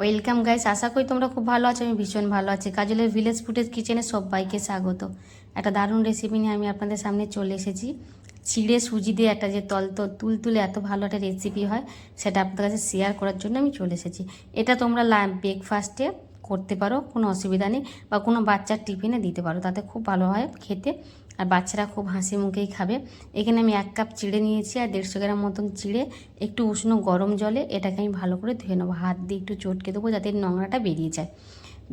Welcome guys আশা করি তোমরা খুব ভালো আছো, আমি ভীষণ ভালো আছি। কাজলের ভিলেজ ফুটেজ কিচেনে সবাইকে স্বাগত। একটা দারুণ রেসিপি নিয়ে আমি আপনাদের সামনে চলে এসেছি। চিড়ে সুজি দিয়ে একটা যে তল তো তুল তুলে এত ভালো একটা রেসিপি হয়, সেটা আপনাদের কাছে শেয়ার করার জন্য আমি চলে এসেছি। এটা তোমরা ব্রেকফাস্টে করতে পারো, কোনো অসুবিধা নেই, বা কোনো বাচ্চার টিফিনে দিতে পারো, তাতে খুব ভালো হয় খেতে। আর বাচ্চারা খুব হাসি মুখেই খাবে। এখানে আমি এক কাপ চিড়ে নিয়েছি আর দেড়শো গ্রাম মতন চিড়ে, একটু উষ্ণ গরম জলে এটাকে আমি ভালো করে ধুয়ে নেব। হাত দিয়ে একটু চটকে দেবো যাতে নোংরাটা বেরিয়ে যায়।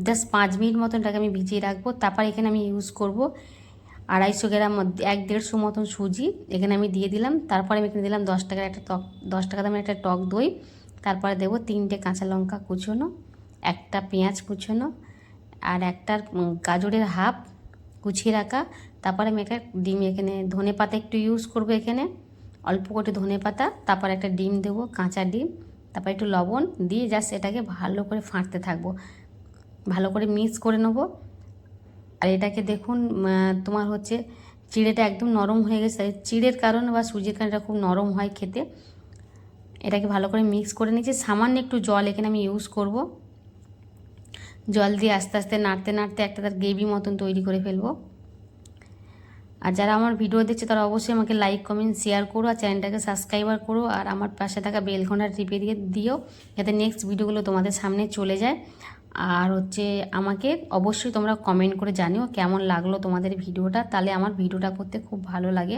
জাস্ট পাঁচ মিনিট মতন এটাকে আমি ভিজিয়ে রাখব। তারপর এখানে আমি ইউজ করব আড়াইশো গ্রাম এক দেড়শো মতন সুজি। এখানে আমি দিয়ে দিলাম। তারপরে আমি এখানে দিলাম দশ টাকার একটা টক, দশ টাকা দামের একটা টক দই। তারপরে দেবো তিনটে কাঁচা লঙ্কা কুচোনো, একটা পেঁয়াজ কুচোনো আর একটা গাজরের হাফ কুচিয়ে রাখা। তারপরে আমি একটা ডিম এখানে ধনে পাতা একটু ইউজ করব এখানে। অল্প করে ধনে পাতা, তারপর একটা ডিম দেবো, কাঁচা ডিম। তারপর একটু লবণ দিয়ে জাস্ট এটাকে ভালো করে ফাঁটতে থাকব। ভালো করে মিক্স করে নেব। আর এটাকে দেখুন তোমার হচ্ছে চিড়েটা একদম নরম হয়ে গেছে। চিড়ের কারণে বা সুজির কারণে খুব নরম হয় খেতে। এটাকে ভালো করে মিক্স করে নিয়েছি সামান্য একটু জল এখানে আমি ইউজ করব। জল দিয়ে আস্তে আস্তে নাড়তে নাড়তে একটা তার গ্রেভি মতন তৈরি করে ফেলব। আর যারা আমার ভিডিও দেখছে, তারা অবশ্যই আমাকে লাইক কমেন্ট শেয়ার করো আর চ্যানেলটাকে সাবস্ক্রাইবার করো। আর আমার পাশে থাকা বেল ঘণ্টা টিপে দিয়ে দিও, যাতে নেক্সট ভিডিওগুলো তোমাদের সামনে চলে যায়। আর হচ্ছে আমাকে অবশ্যই তোমরা কমেন্ট করে জানিও কেমন লাগল তোমাদের ভিডিওটা। তাহলে আমার ভিডিওটা করতে খুব ভালো লাগে।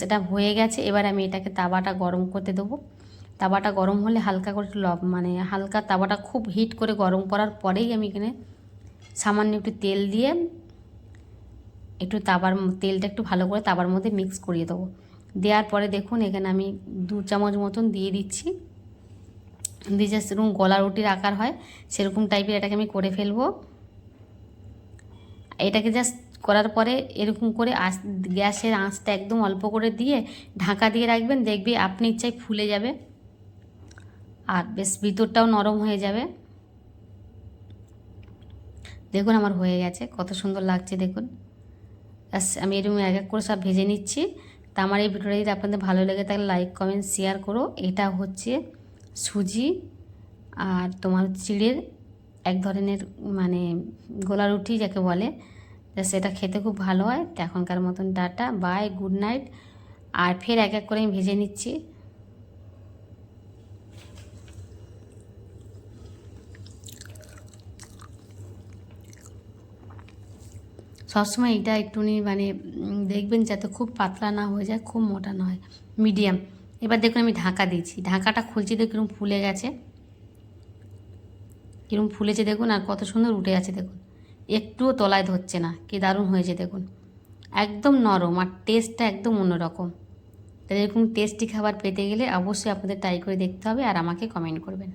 সেটা হয়ে গেছে। এবার আমি এটাকে তাওয়াটা গরম করতে দেবো। তাওয়াটা গরম হলে হালকা করে একটু লব মানে হালকা তাওয়াটা খুব হিট করে গরম করার পরেই আমি এখানে সামান্য একটু তেল দিয়ে একটু তাবার তেলটা একটু ভালো করে তাবার মধ্যে মিক্স করিয়ে দেবো। দেওয়ার পরে দেখুন এখানে আমি দু চামচ মতন দিয়ে দিচ্ছি। দিয়ে জাস্ট এরকম গলা রুটির আকার হয়, সেরকম টাইপের এটাকে আমি করে ফেলব। এটাকে জাস্ট করার পরে এরকম করে আঁচ গ্যাসের আঁচটা একদম অল্প করে দিয়ে ঢাকা দিয়ে রাখবেন, দেখবি আপনি ইচ্ছায় ফুলে যাবে। আর বেশ ভিতরটাও নরম হয়ে যাবে। দেখুন আমার হয়ে গেছে, কত সুন্দর লাগছে দেখুন। আমি এরকম এক এক করে সব ভেজে নিচ্ছি। তা আমার এই ভিডিওটা যদি আপনাদের ভালো লেগে থাকলে লাইক কমেন্ট শেয়ার করো। এটা হচ্ছে সুজি আর তোমার চিড়ের এক ধরনের মানে গোলা রুটি যাকে বলে। সেটা খেতে খুব ভালো হয়। তো এখনকার মতন টাটা বাই গুড নাইট আর ফের এক এক করে আমি ভেজে নিচ্ছি। সবসময় এটা একটুনি মানে দেখবেন যাতে খুব পাতলা না হয়ে যায়, খুব মোটা না হয় মিডিয়াম এবার দেখুন আমি ঢাকা দিয়েছি। ঢাকাটা খুলছি তো কিরম ফুলে গেছে। কিরম ফুলেছে দেখুন, আর কত সুন্দর উঠে আছে দেখুন। একটুও তলায় ধরছে না, কি দারুণ হয়েছে দেখুন। একদম নরম, আর টেস্টটা একদম অন্যরকম। তাহলে এরকম টেস্টি খাবার পেতে গেলে অবশ্যই আপনাদের ট্রাই করে দেখতে হবে, আর আমাকে কমেন্ট করবেন।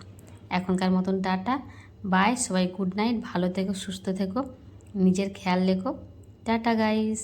এখনকার মতন টাটা বাই সবাই গুড নাইট ভালো থেকো, সুস্থ থেকো, নিজের খেয়াল রেখো। Tata guys.